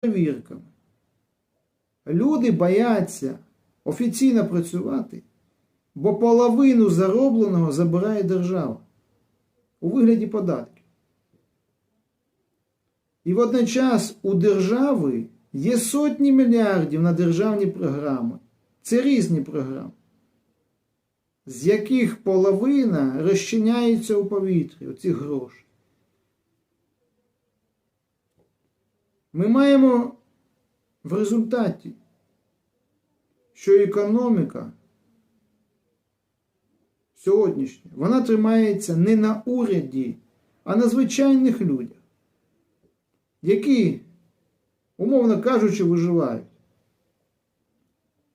перевірками. Люди бояться офіційно працювати, бо половину заробленого забирає держава у вигляді податків. І водночас у держави є сотні мільярдів на державні програми. Це різні програми, з яких половина розчиняється у повітрі, оці гроші. Ми маємо в результаті, що економіка сьогоднішня, вона тримається не на уряді, а на звичайних людях, які, умовно кажучи, виживають.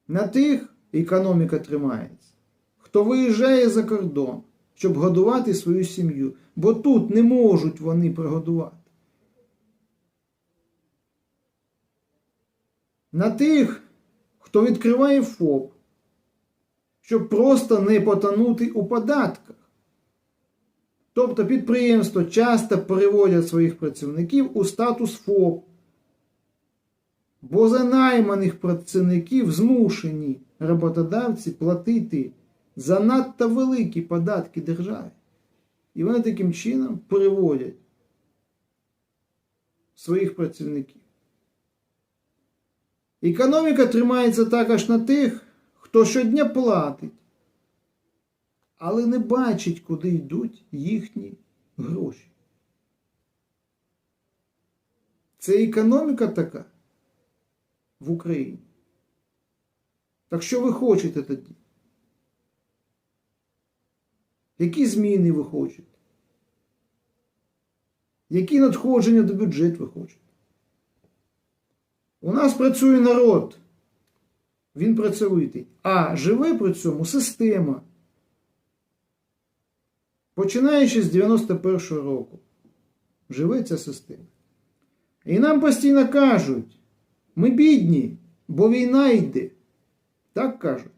На тих економіка тримається, хто виїжджає за кордон, щоб годувати свою сім'ю, бо тут не можуть вони прогодувати. На тих, хто відкриває ФОП, щоб просто не потонути у податках. Тобто підприємства часто переводять своїх працівників у статус ФОП, бо за найманих працівників змушені роботодавці платити занадто великі податки державі. І вони таким чином переводять своїх працівників. Економіка тримається також на тих, хто щодня платить, але не бачить, куди йдуть їхні гроші. Це економіка така в Україні. Так що ви хочете тоді? Які зміни ви хочете? Які надходження до бюджету ви хочете? У нас працює народ. Він працьовитий. А живе при цьому система. Починаючи з 91-го року. Живе ця система. І нам постійно кажуть, ми бідні, бо війна йде. Так кажуть.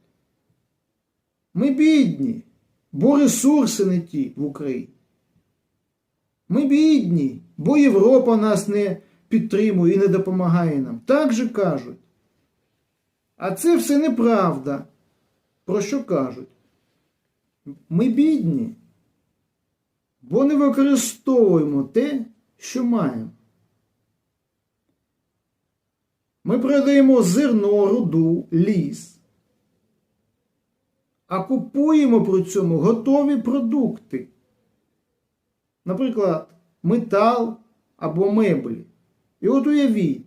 Ми бідні, бо ресурси не ті в Україні. Ми бідні, бо Європа нас не підтримує і не допомагає нам. Так же кажуть. А це все неправда. Про що кажуть? Ми бідні, бо не використовуємо те, що маємо. Ми продаємо зерно, руду, ліс, а купуємо при цьому готові продукти. Наприклад, метал або меблі. Eu outro Levi,